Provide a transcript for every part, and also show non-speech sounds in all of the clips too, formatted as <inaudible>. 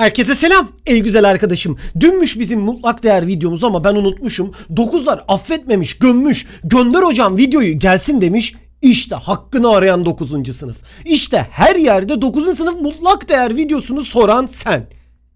Herkese selam. Ey güzel arkadaşım. Dünmüş bizim mutlak değer videomuz ama ben unutmuşum. Dokuzlar affetmemiş, gömmüş. Gönder hocam videoyu gelsin demiş. İşte hakkını arayan 9. sınıf. İşte her yerde 9. sınıf mutlak değer videosunu soran sen.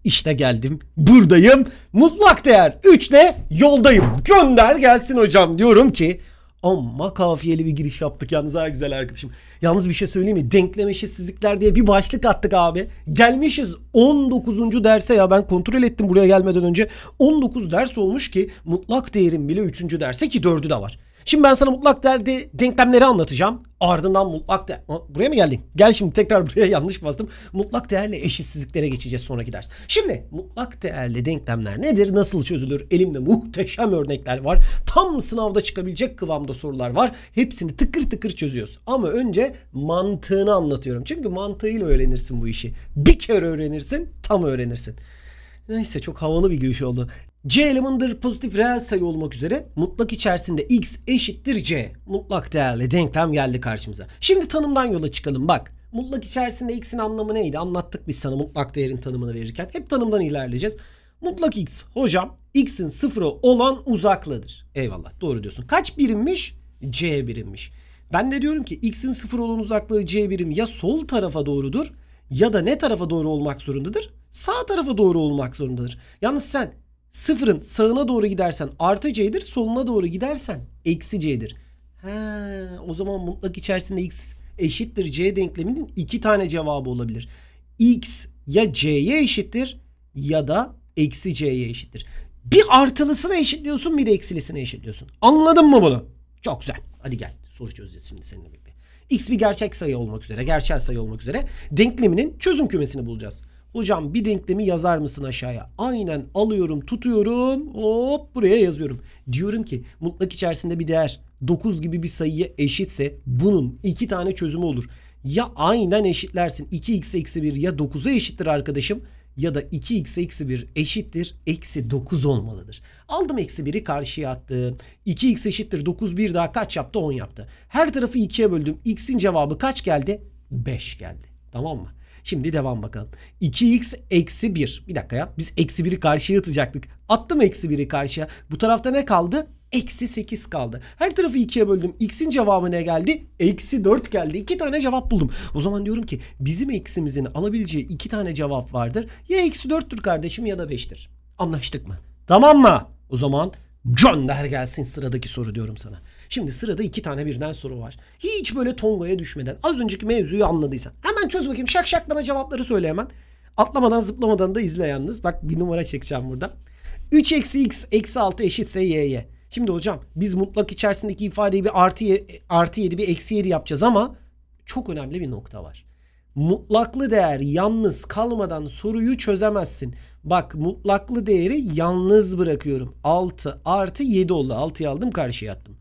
İşte geldim. Buradayım. Mutlak değer 3'le yoldayım. Gönder gelsin hocam diyorum ki Amma kafiyeli bir giriş yaptık yalnız ha güzel arkadaşım. Yalnız bir şey söyleyeyim mi? Denklem eşitsizlikler diye bir başlık attık abi. Gelmişiz 19. derse ya ben kontrol ettim buraya gelmeden önce. 19 ders olmuş ki mutlak değerin bile 3. derse ki 4'ü de var. Şimdi ben sana mutlak değerde denklemleri anlatacağım. Ardından mutlak değer... Buraya mı geldin? Gel şimdi tekrar <laughs> buraya yanlış bastım. Mutlak değerle eşitsizliklere geçeceğiz sonraki ders. Şimdi mutlak değerli denklemler nedir? Nasıl çözülür? Elimde muhteşem örnekler var. Tam sınavda çıkabilecek kıvamda sorular var. Hepsini tıkır tıkır çözüyoruz. Ama önce mantığını anlatıyorum. Çünkü mantığıyla öğrenirsin bu işi. Bir kere öğrenirsin, tam öğrenirsin. Neyse çok havalı bir giriş oldu. C elemandır pozitif reel sayı olmak üzere mutlak içerisinde x eşittir c. Mutlak değerli denklem geldi karşımıza. Şimdi tanımdan yola çıkalım bak. Mutlak içerisinde x'in anlamı neydi? Anlattık biz sana mutlak değerin tanımını verirken. Hep tanımdan ilerleyeceğiz. Mutlak x hocam x'in sıfırı olan uzaklığıdır. Eyvallah doğru diyorsun. Kaç birimmiş? c birimmiş. Ben de diyorum ki x'in sıfır olan uzaklığı c birim ya sol tarafa doğrudur ya da ne tarafa doğru olmak zorundadır? Sağ tarafa doğru olmak zorundadır. Yalnız sen sıfırın sağına doğru gidersen artı c'dir, soluna doğru gidersen eksi c'dir. He, o zaman mutlak içerisinde x eşittir c denkleminin iki tane cevabı olabilir. x ya c'ye eşittir ya da eksi c'ye eşittir. Bir artılısını eşitliyorsun bir de eksilisini eşitliyorsun. Anladın mı bunu? Çok güzel. Hadi gel soru çözeceğiz şimdi seninle birlikte. X bir gerçek sayı olmak üzere, gerçel sayı olmak üzere denkleminin çözüm kümesini bulacağız. Hocam bir denklemi yazar mısın aşağıya? Aynen alıyorum, tutuyorum, hop buraya yazıyorum. Diyorum ki mutlak içerisinde bir değer 9 gibi bir sayıya eşitse bunun iki tane çözümü olur. Ya aynen eşitlersin 2x eksi 1 ya 9'a eşittir arkadaşım ya da 2x eksi 1 eşittir eksi 9 olmalıdır. Aldım eksi 1'i karşıya attım. 2x eşittir 9 bir daha kaç yaptı 10 yaptı. Her tarafı 2'ye böldüm. x'in cevabı kaç geldi? 5 geldi. Tamam mı? Şimdi devam bakalım. 2x eksi 1. Bir dakika ya. Biz eksi 1'i karşıya atacaktık. Attım eksi 1'i karşıya. Bu tarafta ne kaldı? Eksi 8 kaldı. Her tarafı 2'ye böldüm. X'in cevabı ne geldi? Eksi 4 geldi. İki tane cevap buldum. O zaman diyorum ki bizim eksimizin alabileceği iki tane cevap vardır. Ya eksi 4'tür kardeşim ya da 5'tir. Anlaştık mı? Tamam mı? O zaman gönder gelsin sıradaki soru diyorum sana. Şimdi sırada iki tane birden soru var. Hiç böyle tongaya düşmeden az önceki mevzuyu anladıysan. Hemen çöz bakayım şak şak bana cevapları söyle hemen. Atlamadan zıplamadan da izle yalnız. Bak bir numara çekeceğim burada. 3 eksi x eksi 6 eşitse y'ye. Şimdi hocam biz mutlak içerisindeki ifadeyi bir artı, artı 7 bir eksi 7 yapacağız ama çok önemli bir nokta var. Mutlaklı değer yalnız kalmadan soruyu çözemezsin. Bak mutlaklı değeri yalnız bırakıyorum. 6 artı 7 oldu. 6'yı aldım karşıya attım.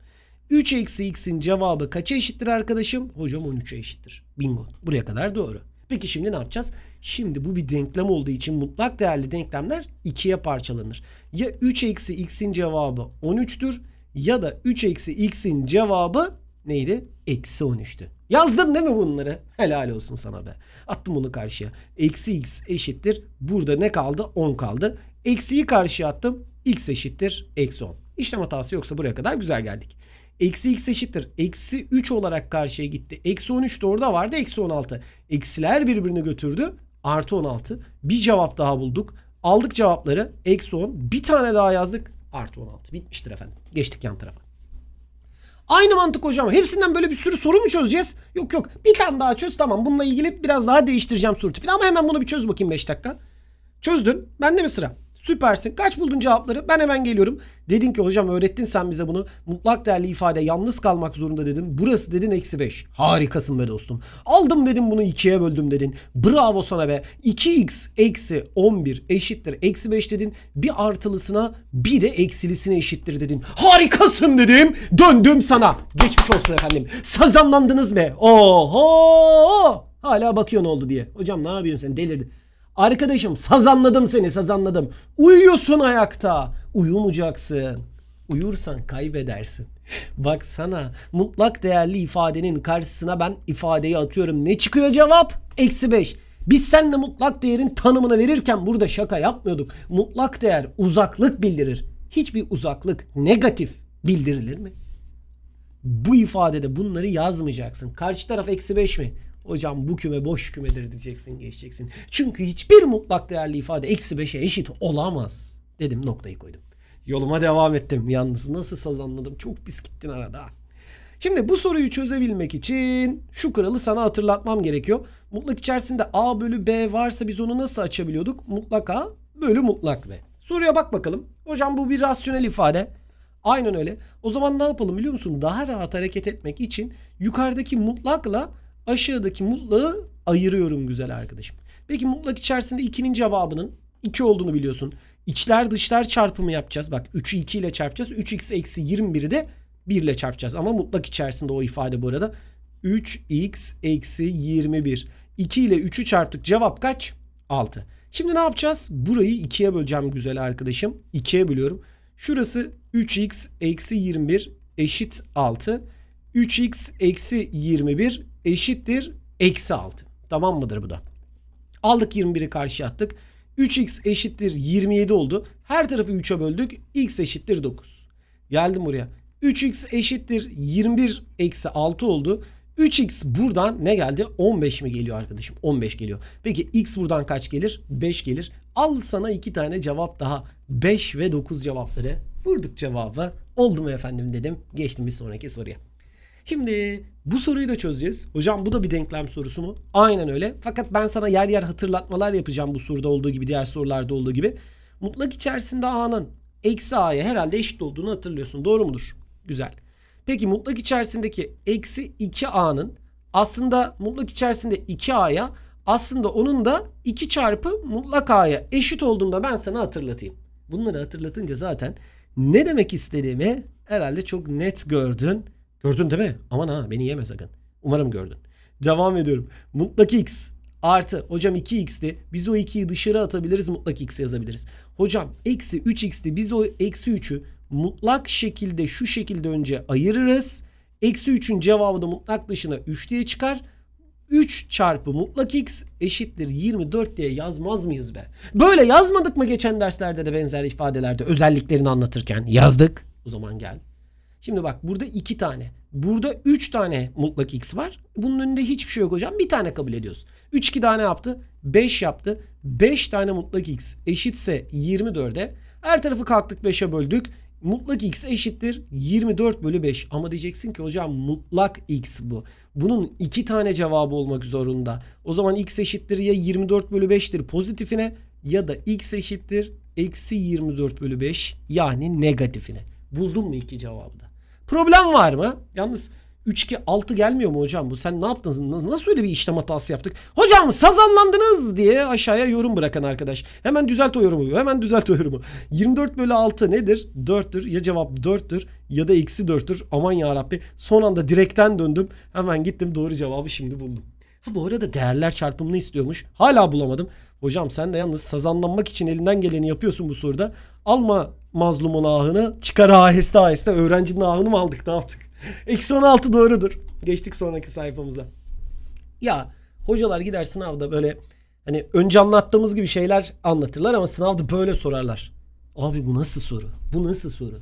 3 eksi x'in cevabı kaça eşittir arkadaşım? Hocam 13'e eşittir. Bingo. Buraya kadar doğru. Peki şimdi ne yapacağız? Şimdi bu bir denklem olduğu için mutlak değerli denklemler ikiye parçalanır. Ya 3 eksi x'in cevabı 13'tür ya da 3 eksi x'in cevabı neydi? Eksi 13'tü. Yazdın değil mi bunları? Helal olsun sana be. Attım bunu karşıya. Eksi x eşittir. Burada ne kaldı? 10 kaldı. Eksiyi karşıya attım. x eşittir. Eksi 10. İşlem hatası yoksa buraya kadar güzel geldik. Eksi x eşittir. Eksi 3 olarak karşıya gitti. Eksi 13 de orada vardı. Eksi 16. Eksiler birbirini götürdü. Artı 16. Bir cevap daha bulduk. Aldık cevapları. Eksi 10. Bir tane daha yazdık. Artı 16. Bitmiştir efendim. Geçtik yan tarafa. Aynı mantık hocam. Hepsinden böyle bir sürü soru mu çözeceğiz? Yok yok. Bir tane daha çöz. Tamam. Bununla ilgili biraz daha değiştireceğim soru tipini. Ama hemen bunu bir çöz bakayım 5 dakika. Çözdün. Bende mi sıra? Süpersin. Kaç buldun cevapları? Ben hemen geliyorum. Dedin ki hocam öğrettin sen bize bunu. Mutlak değerli ifade yalnız kalmak zorunda dedin. Burası dedin eksi 5. Harikasın be dostum. Aldım dedim bunu ikiye böldüm dedin. Bravo sana be. 2x eksi 11 eşittir. Eksi 5 dedin. Bir artılısına bir de eksilisine eşittir dedin. Harikasın dedim. Döndüm sana. Geçmiş olsun efendim. Sazanlandınız be. Oho. Hala bakıyor ne oldu diye. Hocam ne yapıyorsun sen delirdin. Arkadaşım sazanladım seni sazanladım. Uyuyorsun ayakta. Uyumayacaksın. Uyursan kaybedersin. <laughs> Bak sana mutlak değerli ifadenin karşısına ben ifadeyi atıyorum. Ne çıkıyor cevap? Eksi 5. Biz seninle mutlak değerin tanımını verirken burada şaka yapmıyorduk. Mutlak değer uzaklık bildirir. Hiçbir uzaklık negatif bildirilir mi? Bu ifadede bunları yazmayacaksın. Karşı taraf eksi 5 mi? Hocam bu küme boş kümedir diyeceksin geçeceksin. Çünkü hiçbir mutlak değerli ifade eksi 5'e eşit olamaz. Dedim noktayı koydum. Yoluma devam ettim. Yalnız nasıl saz anladım. Çok pis gittin arada. Şimdi bu soruyu çözebilmek için şu kuralı sana hatırlatmam gerekiyor. Mutlak içerisinde A bölü B varsa biz onu nasıl açabiliyorduk? Mutlak A bölü mutlak B. Soruya bak bakalım. Hocam bu bir rasyonel ifade. Aynen öyle. O zaman ne yapalım biliyor musun? Daha rahat hareket etmek için yukarıdaki mutlakla aşağıdaki mutlağı ayırıyorum güzel arkadaşım. Peki mutlak içerisinde 2'nin cevabının 2 olduğunu biliyorsun. İçler dışlar çarpımı yapacağız. Bak 3'ü 2 ile çarpacağız. 3x eksi 21'i de 1 ile çarpacağız. Ama mutlak içerisinde o ifade bu arada. 3x eksi 21. 2 ile 3'ü çarptık. Cevap kaç? 6. Şimdi ne yapacağız? Burayı 2'ye böleceğim güzel arkadaşım. 2'ye bölüyorum. Şurası 3x eksi 21 eşit 6. 3x eksi 21 eşittir eksi 6. Tamam mıdır bu da? Aldık 21'i karşıya attık. 3x eşittir 27 oldu. Her tarafı 3'e böldük. x eşittir 9. Geldim buraya. 3x eşittir 21 eksi 6 oldu. 3x buradan ne geldi? 15 mi geliyor arkadaşım? 15 geliyor. Peki x buradan kaç gelir? 5 gelir. Al sana iki tane cevap daha. 5 ve 9 cevapları. Vurduk cevabı. Oldu mu efendim dedim. Geçtim bir sonraki soruya. Şimdi bu soruyu da çözeceğiz. Hocam bu da bir denklem sorusu mu? Aynen öyle. Fakat ben sana yer yer hatırlatmalar yapacağım bu soruda olduğu gibi diğer sorularda olduğu gibi. Mutlak içerisinde a'nın eksi a'ya herhalde eşit olduğunu hatırlıyorsun. Doğru mudur? Güzel. Peki mutlak içerisindeki eksi 2a'nın aslında mutlak içerisinde 2a'ya aslında onun da 2 çarpı mutlak a'ya eşit olduğunda ben sana hatırlatayım. Bunları hatırlatınca zaten ne demek istediğimi herhalde çok net gördün. Gördün değil mi? Aman ha beni yeme sakın. Umarım gördün. Devam ediyorum. Mutlak x artı hocam 2x'ti. Biz o 2'yi dışarı atabiliriz mutlak x yazabiliriz. Hocam eksi 3x'ti. Biz o eksi 3'ü mutlak şekilde şu şekilde önce ayırırız. Eksi 3'ün cevabı da mutlak dışına 3 diye çıkar. 3 çarpı mutlak x eşittir 24 diye yazmaz mıyız be? Böyle yazmadık mı geçen derslerde de benzer ifadelerde özelliklerini anlatırken? Yazdık. O zaman gel. Şimdi bak burada iki tane. Burada üç tane mutlak x var. Bunun önünde hiçbir şey yok hocam. Bir tane kabul ediyoruz. 3 2 tane yaptı. 5 yaptı. 5 tane mutlak x eşitse 24'e. Her tarafı kalktık 5'e böldük. Mutlak x eşittir 24 bölü 5. Ama diyeceksin ki hocam mutlak x bu. Bunun iki tane cevabı olmak zorunda. O zaman x eşittir ya 24 bölü 5'tir pozitifine ya da x eşittir eksi 24 bölü 5 yani negatifine. Buldun mu iki cevabı da? Problem var mı? Yalnız 3 2 6 gelmiyor mu hocam bu? Sen ne yaptın? Nasıl öyle bir işlem hatası yaptık? Hocam sazanlandınız diye aşağıya yorum bırakan arkadaş. Hemen düzelt o yorumu. Hemen düzelt o yorumu. 24 bölü 6 nedir? 4'tür. Ya cevap 4'tür ya da eksi 4'tür. Aman ya Rabbi. Son anda direkten döndüm. Hemen gittim doğru cevabı şimdi buldum. Ha bu arada değerler çarpımını istiyormuş. Hala bulamadım. Hocam sen de yalnız sazanlanmak için elinden geleni yapıyorsun bu soruda. Alma mazlumun ahını çıkar aheste aheste öğrencinin ahını mı aldık ne yaptık? Eksi 16 doğrudur. Geçtik sonraki sayfamıza. Ya hocalar gider sınavda böyle hani önce anlattığımız gibi şeyler anlatırlar ama sınavda böyle sorarlar. Abi bu nasıl soru? Bu nasıl soru?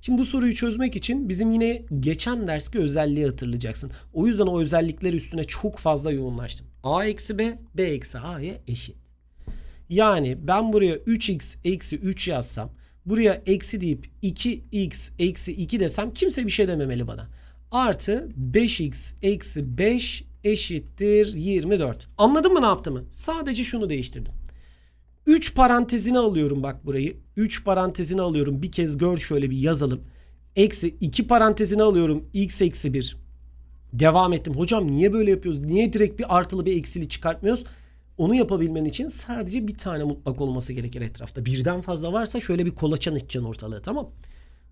Şimdi bu soruyu çözmek için bizim yine geçen derski özelliği hatırlayacaksın. O yüzden o özellikler üstüne çok fazla yoğunlaştım. A eksi B, B eksi A'ya eşit. Yani ben buraya 3x eksi 3 yazsam buraya eksi deyip 2x eksi 2 desem kimse bir şey dememeli bana. Artı 5x eksi 5 eşittir 24. Anladın mı ne yaptığımı? Sadece şunu değiştirdim. 3 parantezine alıyorum bak burayı. 3 parantezine alıyorum. Bir kez gör şöyle bir yazalım. Eksi 2 parantezine alıyorum. x eksi 1. Devam ettim. Hocam niye böyle yapıyoruz? Niye direkt bir artılı bir eksili çıkartmıyoruz? Onu yapabilmen için sadece bir tane mutlak olması gerekir etrafta. Birden fazla varsa şöyle bir kolaçan içeceksin ortalığı tamam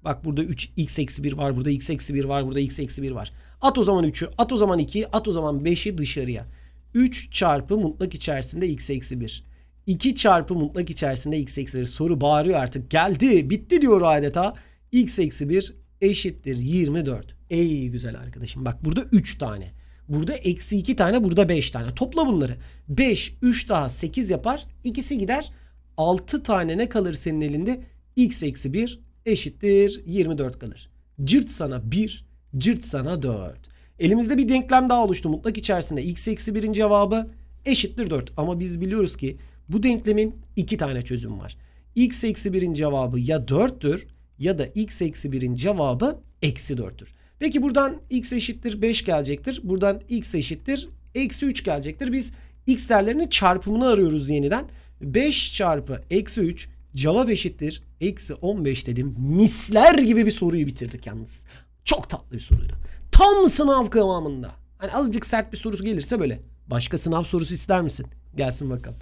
Bak burada 3 x eksi 1 var. Burada x eksi 1 var. Burada x eksi 1 var. At o zaman 3'ü. At o zaman 2'yi. At o zaman 5'i dışarıya. 3 çarpı mutlak içerisinde x eksi 1. 2 çarpı mutlak içerisinde x eksi 1. Soru bağırıyor artık. Geldi. Bitti diyor adeta. x eksi 1 eşittir 24. Ey güzel arkadaşım. Bak burada 3 tane. Burada eksi 2 tane burada 5 tane. Topla bunları. 5, 3 daha 8 yapar. İkisi gider. 6 tane ne kalır senin elinde? x eksi 1 eşittir 24 kalır. Cırt sana 1, cırt sana 4. Elimizde bir denklem daha oluştu. Mutlak içerisinde x eksi 1'in cevabı eşittir 4. Ama biz biliyoruz ki bu denklemin iki tane çözümü var. x eksi 1'in cevabı ya 4'tür ya da x eksi 1'in cevabı eksi 4'tür. Peki buradan x eşittir 5 gelecektir. Buradan x eşittir eksi 3 gelecektir. Biz x değerlerinin çarpımını arıyoruz yeniden. 5 çarpı eksi 3 cevap eşittir. Eksi 15 dedim. Misler gibi bir soruyu bitirdik yalnız. Çok tatlı bir soruydu. Tam sınav kıvamında. Hani azıcık sert bir soru gelirse böyle. Başka sınav sorusu ister misin? Gelsin bakalım.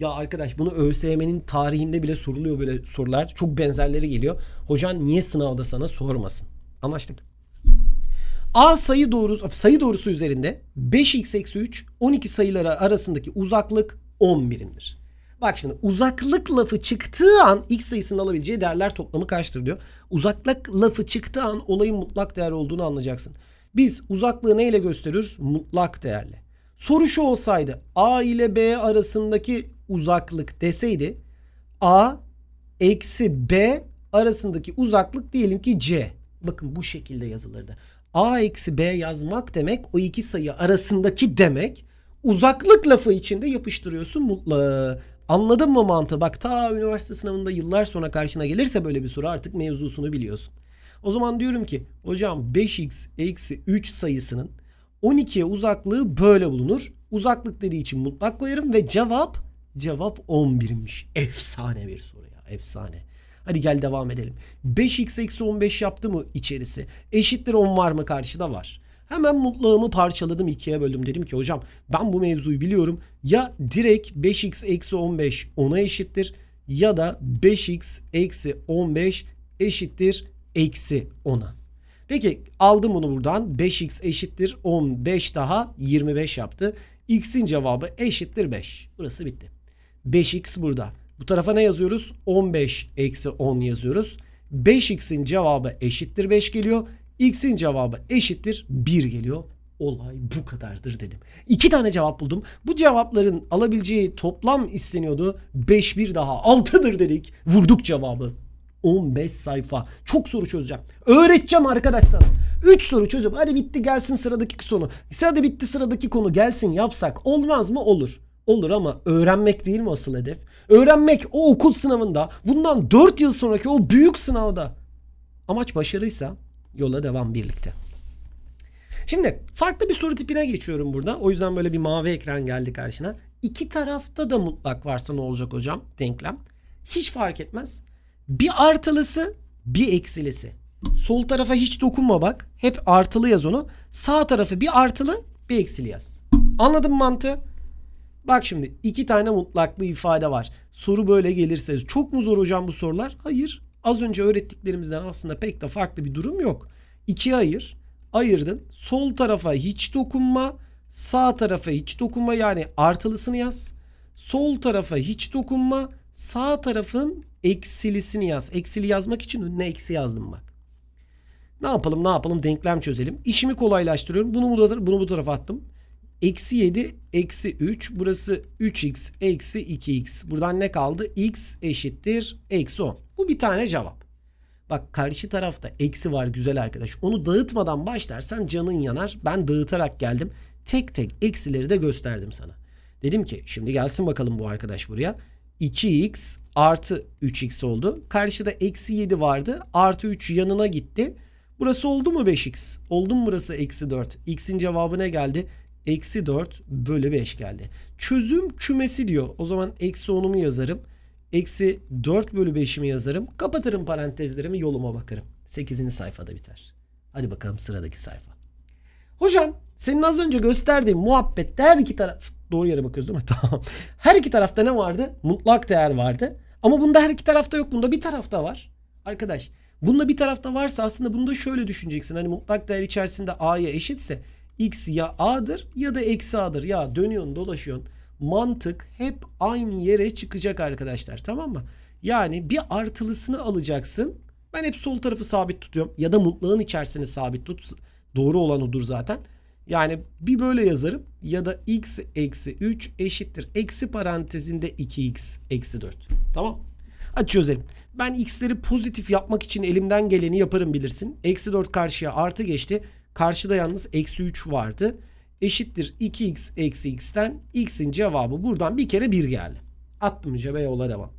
Ya arkadaş bunu ÖSYM'nin tarihinde bile soruluyor böyle sorular. Çok benzerleri geliyor. Hocan niye sınavda sana sormasın? Anlaştık. A sayı doğrusu, sayı doğrusu üzerinde 5x eksi 3 12 sayıları arasındaki uzaklık 10 birimdir. Bak şimdi uzaklık lafı çıktığı an x sayısının alabileceği değerler toplamı kaçtır diyor. Uzaklık lafı çıktığı an olayın mutlak değer olduğunu anlayacaksın. Biz uzaklığı neyle gösteriyoruz? Mutlak değerle. Soru şu olsaydı A ile B arasındaki uzaklık deseydi A eksi B arasındaki uzaklık diyelim ki C. Bakın bu şekilde yazılırdı. A eksi B yazmak demek o iki sayı arasındaki demek. Uzaklık lafı içinde yapıştırıyorsun mutlağı. Anladın mı mantığı? Bak ta üniversite sınavında yıllar sonra karşına gelirse böyle bir soru artık mevzusunu biliyorsun. O zaman diyorum ki hocam 5x eksi 3 sayısının 12'ye uzaklığı böyle bulunur. Uzaklık dediği için mutlak koyarım ve cevap cevap 11'miş. Efsane bir soru ya efsane. Hadi gel devam edelim. 5x eksi 15 yaptı mı içerisi? Eşittir 10 var mı karşıda var. Hemen mutlağımı parçaladım ikiye böldüm. Dedim ki hocam ben bu mevzuyu biliyorum. Ya direkt 5x eksi 15 10'a eşittir. Ya da 5x eksi 15 eşittir eksi 10'a. Peki aldım bunu buradan. 5x eşittir 15 daha 25 yaptı. X'in cevabı eşittir 5. Burası bitti. 5x burada. Bu tarafa ne yazıyoruz? 15 eksi 10 yazıyoruz. 5x'in cevabı eşittir 5 geliyor. X'in cevabı eşittir 1 geliyor. Olay bu kadardır dedim. İki tane cevap buldum. Bu cevapların alabileceği toplam isteniyordu. 5 bir daha 6'dır dedik. Vurduk cevabı. 15 sayfa. Çok soru çözeceğim. Öğreteceğim arkadaş sana. 3 soru çözüp hadi bitti gelsin sıradaki sonu. Hadi bitti sıradaki konu gelsin yapsak. Olmaz mı? Olur. Olur ama öğrenmek değil mi asıl hedef? Öğrenmek o okul sınavında bundan 4 yıl sonraki o büyük sınavda. Amaç başarıysa yola devam birlikte. Şimdi farklı bir soru tipine geçiyorum burada. O yüzden böyle bir mavi ekran geldi karşına. İki tarafta da mutlak varsa ne olacak hocam? Denklem. Hiç fark etmez. Bir artılısı bir eksilisi. Sol tarafa hiç dokunma bak. Hep artılı yaz onu. Sağ tarafı bir artılı bir eksili yaz. Anladın mı mantığı? Bak şimdi iki tane mutlaklı ifade var. Soru böyle gelirse çok mu zor hocam bu sorular? Hayır. Az önce öğrettiklerimizden aslında pek de farklı bir durum yok. İkiye ayır. Ayırdın. Sol tarafa hiç dokunma. Sağ tarafa hiç dokunma. Yani artılısını yaz. Sol tarafa hiç dokunma. Sağ tarafın eksilisini yaz. Eksili yazmak için önüne eksi yazdım bak. Ne yapalım ne yapalım denklem çözelim. İşimi kolaylaştırıyorum. Bunu bu, bunu bu tarafa attım. Eksi 7 eksi 3 burası 3x eksi 2x. Buradan ne kaldı? x eşittir eksi 10. Bu bir tane cevap. Bak karşı tarafta eksi var güzel arkadaş. Onu dağıtmadan başlarsan canın yanar. Ben dağıtarak geldim. Tek tek eksileri de gösterdim sana. Dedim ki şimdi gelsin bakalım bu arkadaş buraya. 2x artı 3x oldu. Karşıda eksi 7 vardı. Artı 3 yanına gitti. Burası oldu mu 5x? Oldu mu burası eksi 4? X'in cevabı ne geldi? Eksi 4 bölü 5 geldi. Çözüm kümesi diyor. O zaman eksi 10'umu yazarım. Eksi 4 bölü 5'imi yazarım. Kapatırım parantezlerimi yoluma bakarım. 8. sayfada biter. Hadi bakalım sıradaki sayfa. Hocam senin az önce gösterdiğin muhabbette her iki taraf... Doğru yere bakıyoruz değil mi? <laughs> Tamam. Her iki tarafta ne vardı? Mutlak değer vardı. Ama bunda her iki tarafta yok. Bunda bir tarafta var. Arkadaş bunda bir tarafta varsa aslında bunu da şöyle düşüneceksin. Hani mutlak değer içerisinde a'ya eşitse x ya a'dır ya da eksi a'dır. Ya dönüyorsun dolaşıyorsun. Mantık hep aynı yere çıkacak arkadaşlar tamam mı? Yani bir artılısını alacaksın. Ben hep sol tarafı sabit tutuyorum. Ya da mutlağın içerisini sabit tut. Doğru olan odur zaten. Yani bir böyle yazarım ya da x eksi 3 eşittir. Eksi parantezinde 2x eksi 4. Tamam. Hadi çözelim. Ben x'leri pozitif yapmak için elimden geleni yaparım bilirsin. Eksi 4 karşıya artı geçti. Karşıda yalnız eksi 3 vardı. Eşittir 2x eksi x'ten x'in cevabı buradan bir kere 1 geldi. Attım cebe yola devam.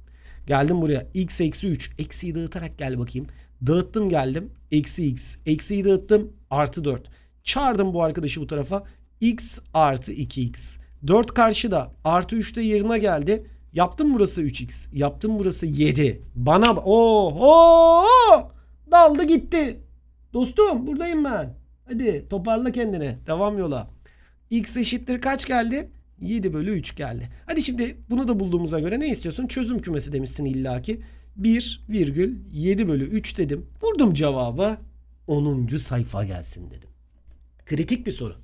Geldim buraya. x eksi 3. Eksiyi dağıtarak gel bakayım. Dağıttım geldim. Eksi x. Eksiyi dağıttım. Artı 4. Çağırdım bu arkadaşı bu tarafa. x artı 2x. 4 karşıda. Artı 3 de yerine geldi. Yaptım burası 3x. Yaptım burası 7. Bana oho daldı gitti. Dostum buradayım ben. Hadi toparla kendini. Devam yola. X eşittir kaç geldi? 7 bölü 3 geldi. Hadi şimdi bunu da bulduğumuza göre ne istiyorsun? Çözüm kümesi demişsin illaki. 1 virgül 7 bölü 3 dedim. Vurdum cevaba 10. sayfa gelsin dedim. Kritik bir soru.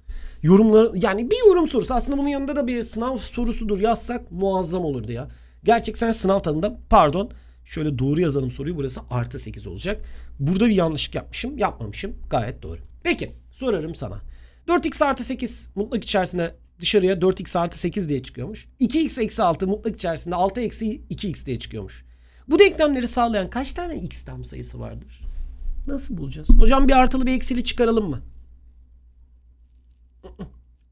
Yorumları yani bir yorum sorusu aslında bunun yanında da bir sınav sorusudur yazsak muazzam olurdu ya. Gerçek sen sınav tadında pardon şöyle doğru yazalım soruyu burası artı 8 olacak. Burada bir yanlışlık yapmışım yapmamışım gayet doğru. Peki sorarım sana. 4x artı 8 mutlak içerisinde dışarıya 4x artı 8 diye çıkıyormuş. 2x eksi 6 mutlak içerisinde 6 eksi 2x diye çıkıyormuş. Bu denklemleri sağlayan kaç tane x tam sayısı vardır? Nasıl bulacağız? Hocam bir artılı bir eksili çıkaralım mı?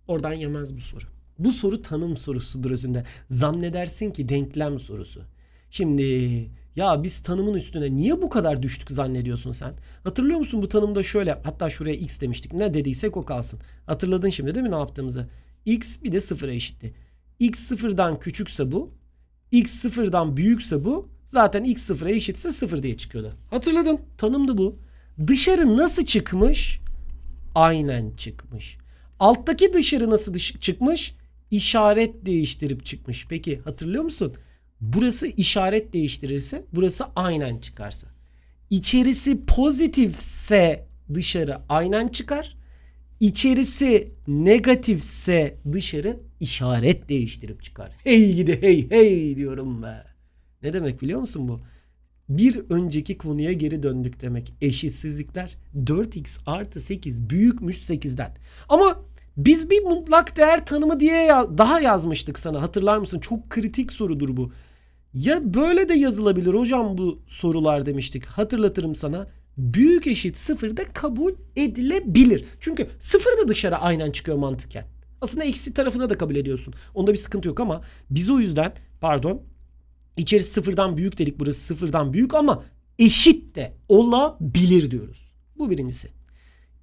Oradan yemez bu soru. Bu soru tanım sorusudur özünde. Zannedersin ki denklem sorusu. Şimdi ya biz tanımın üstüne niye bu kadar düştük zannediyorsun sen? Hatırlıyor musun bu tanımda şöyle hatta şuraya x demiştik. Ne dediysek o kalsın. Hatırladın şimdi değil mi ne yaptığımızı? x bir de sıfıra eşitti. x sıfırdan küçükse bu. x sıfırdan büyükse bu. Zaten x sıfıra eşitse sıfır diye çıkıyordu. Hatırladın. Tanımdı bu. Dışarı nasıl çıkmış? Aynen çıkmış. Alttaki dışarı nasıl dış- çıkmış? İşaret değiştirip çıkmış. Peki hatırlıyor musun? Burası işaret değiştirirse, burası aynen çıkarsa. İçerisi pozitifse dışarı aynen çıkar. İçerisi negatifse dışarı işaret değiştirip çıkar. Hey gidi hey hey diyorum be. Ne demek biliyor musun bu? Bir önceki konuya geri döndük demek. Eşitsizlikler 4x artı 8 büyükmüş 8'den. Ama biz bir mutlak değer tanımı diye daha yazmıştık sana hatırlar mısın? Çok kritik sorudur bu. Ya böyle de yazılabilir hocam bu sorular demiştik. Hatırlatırım sana. Büyük eşit sıfırda kabul edilebilir. Çünkü sıfır da dışarı aynen çıkıyor mantıken. Aslında eksi tarafına da kabul ediyorsun. Onda bir sıkıntı yok ama biz o yüzden pardon İçerisi sıfırdan büyük dedik burası sıfırdan büyük ama eşit de olabilir diyoruz. Bu birincisi.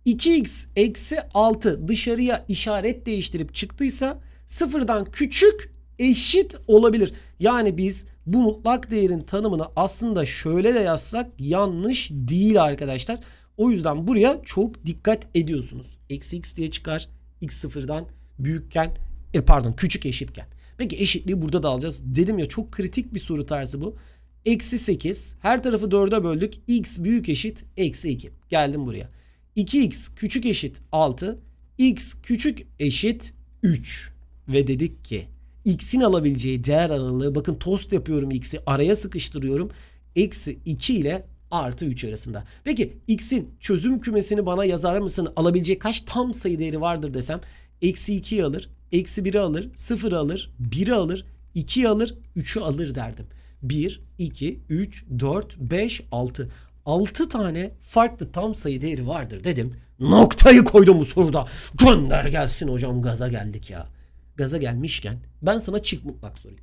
2x eksi 6 dışarıya işaret değiştirip çıktıysa sıfırdan küçük eşit olabilir. Yani biz bu mutlak değerin tanımını aslında şöyle de yazsak yanlış değil arkadaşlar. O yüzden buraya çok dikkat ediyorsunuz. Eksi x diye çıkar x sıfırdan büyükken e pardon küçük eşitken. Peki eşitliği burada da alacağız. Dedim ya çok kritik bir soru tarzı bu. Eksi 8 her tarafı 4'e böldük. x büyük eşit eksi 2. Geldim buraya. 2x küçük eşit 6. x küçük eşit 3. Ve dedik ki x'in alabileceği değer aralığı bakın tost yapıyorum x'i araya sıkıştırıyorum. Eksi 2 ile artı 3 arasında. Peki x'in çözüm kümesini bana yazar mısın? Alabileceği kaç tam sayı değeri vardır desem. Eksi 2'yi alır. Eksi 1'i alır. 0'ı alır. 1'i alır. 2'yi alır. 3'ü alır derdim. 1, 2, 3, 4, 5, 6. 6 tane farklı tam sayı değeri vardır dedim. Noktayı koydum bu soruda. Gönder gelsin hocam gaza geldik ya. Gaza gelmişken ben sana çift mutlak sorayım.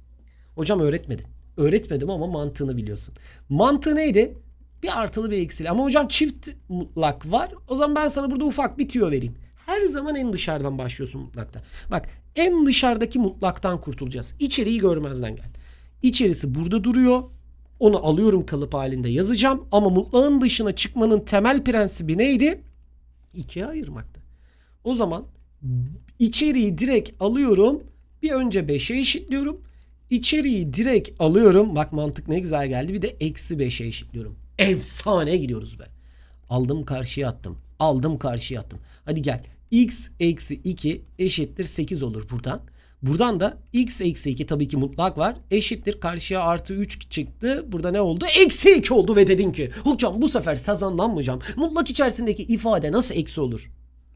Hocam öğretmedin. Öğretmedim ama mantığını biliyorsun. Mantığı neydi? Bir artılı bir eksili. Ama hocam çift mutlak var. O zaman ben sana burada ufak bir tüyo vereyim. Her zaman en dışarıdan başlıyorsun mutlakta. Bak en dışarıdaki mutlaktan kurtulacağız. İçeriği görmezden gel. İçerisi burada duruyor. Onu alıyorum kalıp halinde yazacağım. Ama mutlağın dışına çıkmanın temel prensibi neydi? İkiye ayırmaktı. O zaman içeriği direkt alıyorum. Bir önce 5'e eşitliyorum. İçeriği direkt alıyorum. Bak mantık ne güzel geldi. Bir de eksi 5'e eşitliyorum. Efsane gidiyoruz be. Aldım karşıya attım. Aldım karşıya attım. Hadi gel. x eksi 2 eşittir 8 olur buradan. Buradan da x eksi 2 tabii ki mutlak var. Eşittir karşıya artı 3 çıktı. Burada ne oldu? Eksi 2 oldu ve dedin ki hocam bu sefer sazanlanmayacağım. Mutlak içerisindeki ifade nasıl eksi olur?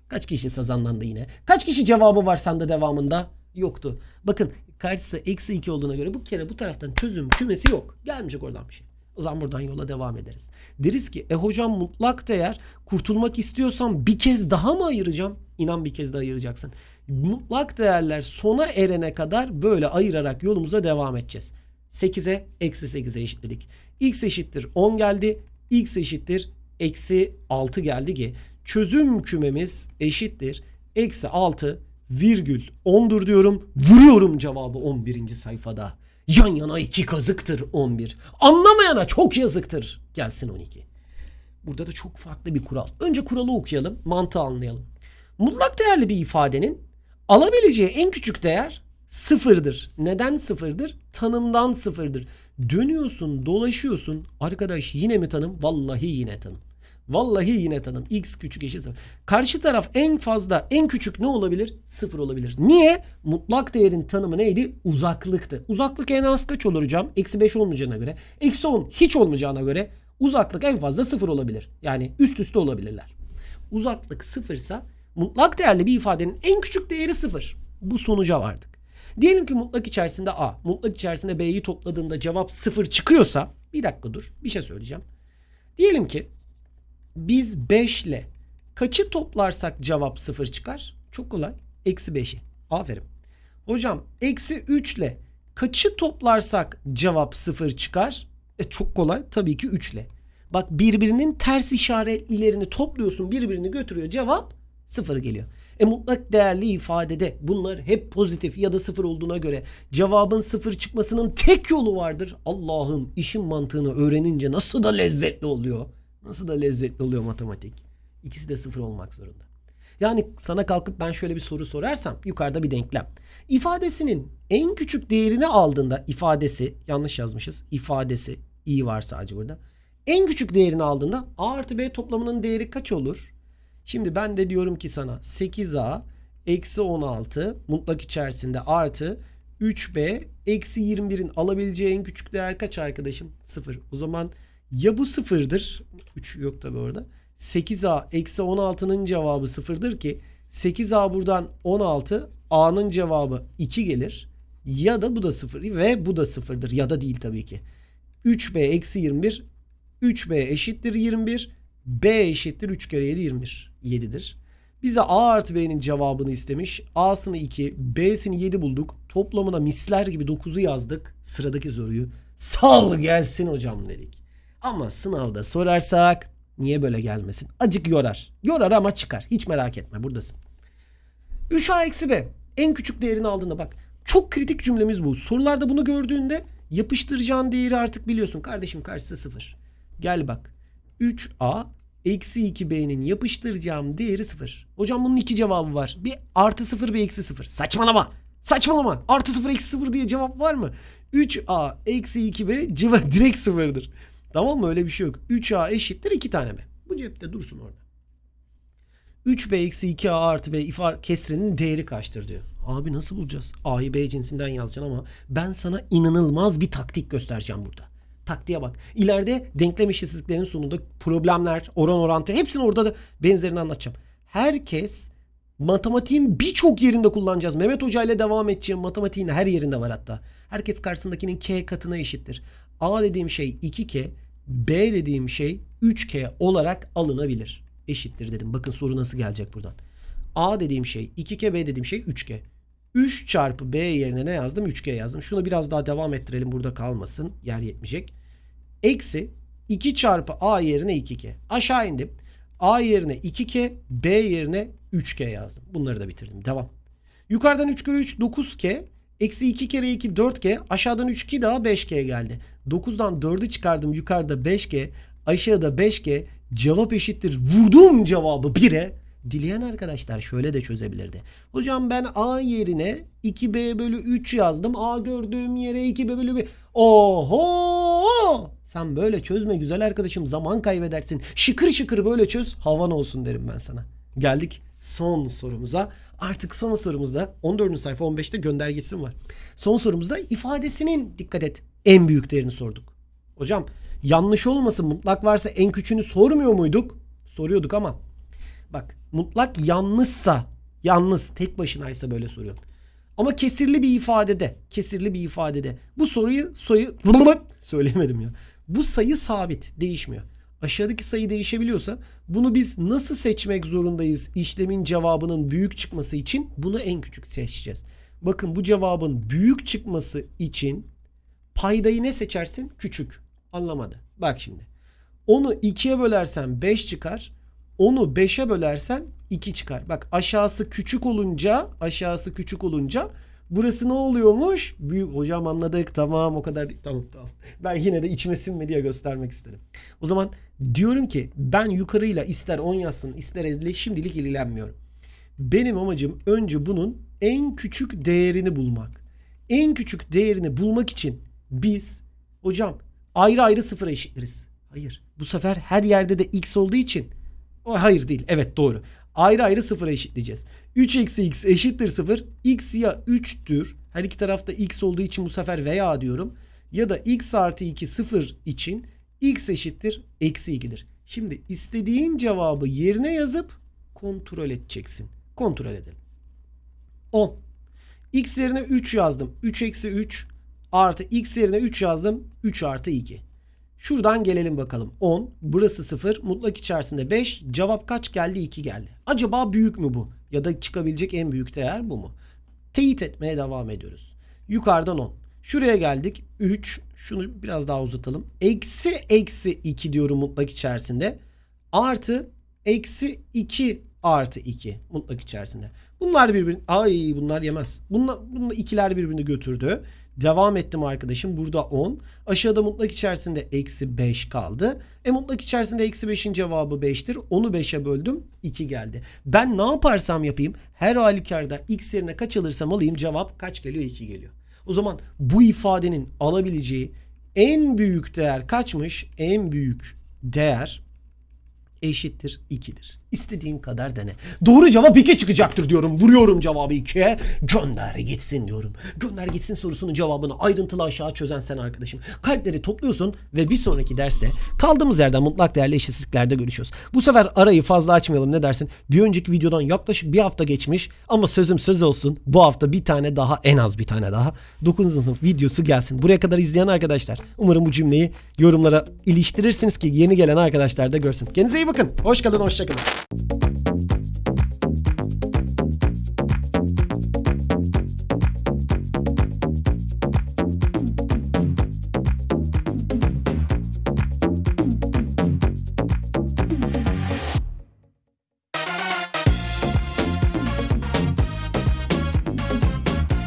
Kaç kişi sazanlandı yine? Kaç kişi cevabı var sende devamında? Yoktu. Bakın karşısı eksi 2 olduğuna göre bu kere bu taraftan çözüm kümesi yok. Gelmeyecek oradan bir şey. O zaman buradan yola devam ederiz. Deriz ki e hocam mutlak değer kurtulmak istiyorsam bir kez daha mı ayıracağım? İnan bir kez daha ayıracaksın. Mutlak değerler sona erene kadar böyle ayırarak yolumuza devam edeceğiz. 8'e eksi 8'e eşitledik. X eşittir 10 geldi. X eşittir eksi 6 geldi ki çözüm kümemiz eşittir. Eksi 6 virgül 10'dur diyorum. Vuruyorum cevabı 11. sayfada. Yan yana iki kazıktır 11. Anlamayana çok yazıktır. Gelsin 12. Burada da çok farklı bir kural. Önce kuralı okuyalım, mantığı anlayalım. Mutlak değerli bir ifadenin alabileceği en küçük değer sıfırdır. Neden sıfırdır? Tanımdan sıfırdır. Dönüyorsun, dolaşıyorsun. Arkadaş yine mi tanım? Vallahi yine tanım. Vallahi yine tanım. X küçük eşit sıfır. Karşı taraf en fazla, en küçük ne olabilir? Sıfır olabilir. Niye? Mutlak değerin tanımı neydi? Uzaklıktı. Uzaklık en az kaç olur hocam? Eksi 5 olmayacağına göre. Eksi 10 hiç olmayacağına göre uzaklık en fazla sıfır olabilir. Yani üst üste olabilirler. Uzaklık sıfırsa mutlak değerli bir ifadenin en küçük değeri sıfır. Bu sonuca vardık. Diyelim ki mutlak içerisinde A, mutlak içerisinde B'yi topladığında cevap sıfır çıkıyorsa bir dakika dur bir şey söyleyeceğim. Diyelim ki biz 5 ile kaçı toplarsak cevap 0 çıkar? Çok kolay. Eksi 5'i. Aferin. Hocam eksi 3 ile kaçı toplarsak cevap 0 çıkar? E çok kolay. Tabii ki 3 ile. Bak birbirinin ters işaretlerini topluyorsun birbirini götürüyor. Cevap 0 geliyor. E mutlak değerli ifadede bunlar hep pozitif ya da sıfır olduğuna göre cevabın sıfır çıkmasının tek yolu vardır. Allah'ım işin mantığını öğrenince nasıl da lezzetli oluyor. Nasıl da lezzetli oluyor matematik. İkisi de sıfır olmak zorunda. Yani sana kalkıp ben şöyle bir soru sorarsam yukarıda bir denklem. İfadesinin en küçük değerini aldığında ifadesi yanlış yazmışız. ifadesi i var sadece burada. En küçük değerini aldığında a artı b toplamının değeri kaç olur? Şimdi ben de diyorum ki sana 8a eksi 16 mutlak içerisinde artı 3b eksi 21'in alabileceği en küçük değer kaç arkadaşım? 0. O zaman ya bu sıfırdır. 3 yok tabi orada. 8a eksi 16'nın cevabı sıfırdır ki 8a buradan 16 a'nın cevabı 2 gelir. Ya da bu da sıfır ve bu da sıfırdır. Ya da değil tabii ki. 3b eksi 21 3b eşittir 21 b eşittir 3 kere 7 21 7'dir. Bize a artı b'nin cevabını istemiş. a'sını 2 b'sini 7 bulduk. Toplamına misler gibi 9'u yazdık. Sıradaki soruyu sal gelsin hocam dedik. Ama sınavda sorarsak niye böyle gelmesin? Acık yorar. Yorar ama çıkar. Hiç merak etme buradasın. 3a eksi b. En küçük değerini aldığında bak. Çok kritik cümlemiz bu. Sorularda bunu gördüğünde yapıştıracağın değeri artık biliyorsun. Kardeşim karşısı 0. Gel bak. 3a eksi 2b'nin yapıştıracağım değeri 0. Hocam bunun iki cevabı var. Bir artı 0 bir eksi 0. Saçmalama. Saçmalama. Artı 0 eksi 0 diye cevap var mı? 3a eksi 2b cevap direkt sıfırdır. Tamam mı? Öyle bir şey yok. 3a eşittir 2 tane b. Bu cepte dursun orada. 3b eksi 2a artı b ifa kesrinin değeri kaçtır diyor. Abi nasıl bulacağız? A'yı B cinsinden yazacaksın ama ben sana inanılmaz bir taktik göstereceğim burada. Taktiğe bak. İleride denklem eşitsizliklerin sonunda problemler, oran orantı hepsini orada da benzerini anlatacağım. Herkes matematiğin birçok yerinde kullanacağız. Mehmet Hoca ile devam edeceğim. Matematiğin her yerinde var hatta. Herkes karşısındakinin k katına eşittir. A dediğim şey 2k, B dediğim şey 3k olarak alınabilir. Eşittir dedim. Bakın soru nasıl gelecek buradan. A dediğim şey 2k, B dediğim şey 3k. 3 çarpı B yerine ne yazdım? 3G yazdım. Şunu biraz daha devam ettirelim burada kalmasın. Yer yetmeyecek. Eksi 2 çarpı A yerine 2K. Aşağı indim. A yerine 2K, B yerine 3K yazdım. Bunları da bitirdim. Devam. Yukarıdan 3 kere 3 9K. Eksi 2 kere 2 4K. Aşağıdan 3 2 daha 5K geldi. 9'dan 4'ü çıkardım. Yukarıda 5K. Aşağıda 5K. Cevap eşittir. Vurdum cevabı 1'e. Dileyen arkadaşlar şöyle de çözebilirdi. Hocam ben A yerine 2B bölü 3 yazdım. A gördüğüm yere 2B bölü 1. Oho! Sen böyle çözme güzel arkadaşım. Zaman kaybedersin. Şıkır şıkır böyle çöz. Havan olsun derim ben sana. Geldik son sorumuza. Artık son sorumuzda 14. sayfa 15'te göndergesi var. Son sorumuzda ifadesinin dikkat et en büyük değerini sorduk. Hocam yanlış olmasın mutlak varsa en küçüğünü sormuyor muyduk? Soruyorduk ama Bak mutlak yanlışsa yalnız tek başınaysa böyle soruyorum. Ama kesirli bir ifadede, kesirli bir ifadede bu soruyu sayı <laughs> söyleyemedim ya. Bu sayı sabit, değişmiyor. Aşağıdaki sayı değişebiliyorsa bunu biz nasıl seçmek zorundayız işlemin cevabının büyük çıkması için? Bunu en küçük seçeceğiz. Bakın bu cevabın büyük çıkması için paydayı ne seçersin? Küçük. Anlamadı. Bak şimdi. Onu 2'ye bölersen 5 çıkar. Onu 5'e bölersen 2 çıkar. Bak aşağısı küçük olunca, aşağısı küçük olunca burası ne oluyormuş? Büyük hocam anladık. Tamam o kadar değil. Tamam tamam. Ben yine de içime sinme diye göstermek istedim. O zaman diyorum ki ben yukarıyla ister 10 yazsın ister 50 şimdilik ilgilenmiyorum. Benim amacım önce bunun en küçük değerini bulmak. En küçük değerini bulmak için biz hocam ayrı ayrı sıfıra eşitleriz. Hayır. Bu sefer her yerde de x olduğu için o hayır değil. Evet doğru. Ayrı ayrı sıfıra eşitleyeceğiz. 3 eksi x eşittir 0. x ya 3'tür. Her iki tarafta x olduğu için bu sefer veya diyorum. Ya da x artı 2 0 için x eşittir eksi 2'dir. Şimdi istediğin cevabı yerine yazıp kontrol edeceksin. Kontrol edelim. 10. X yerine 3 yazdım. 3 eksi 3 artı x yerine 3 yazdım. 3 artı 2. Şuradan gelelim bakalım. 10. Burası 0. Mutlak içerisinde 5. Cevap kaç geldi? 2 geldi. Acaba büyük mü bu? Ya da çıkabilecek en büyük değer bu mu? Teyit etmeye devam ediyoruz. Yukarıdan 10. Şuraya geldik. 3. Şunu biraz daha uzatalım. Eksi eksi 2 diyorum mutlak içerisinde. Artı eksi 2 artı 2 mutlak içerisinde. Bunlar birbirini ay bunlar yemez. Bunlar, bunlar ikiler birbirini götürdü. Devam ettim arkadaşım. Burada 10. Aşağıda mutlak içerisinde eksi 5 kaldı. E mutlak içerisinde eksi 5'in cevabı 5'tir. Onu 5'e böldüm. 2 geldi. Ben ne yaparsam yapayım her halükarda x yerine kaç alırsam alayım cevap kaç geliyor? 2 geliyor. O zaman bu ifadenin alabileceği en büyük değer kaçmış? En büyük değer eşittir 2'dir. İstediğin kadar dene. Doğru cevap 2 çıkacaktır diyorum. Vuruyorum cevabı 2'ye. Gönder gitsin diyorum. Gönder gitsin sorusunun cevabını ayrıntılı aşağı çözen sen arkadaşım. Kalpleri topluyorsun ve bir sonraki derste kaldığımız yerden mutlak değerli eşitsizliklerde görüşüyoruz. Bu sefer arayı fazla açmayalım ne dersin? Bir önceki videodan yaklaşık bir hafta geçmiş ama sözüm söz olsun. Bu hafta bir tane daha en az bir tane daha 9. sınıf videosu gelsin. Buraya kadar izleyen arkadaşlar umarım bu cümleyi yorumlara iliştirirsiniz ki yeni gelen arkadaşlar da görsün. Kendinize iyi bakın. Hoş kalın, hoşça kalın.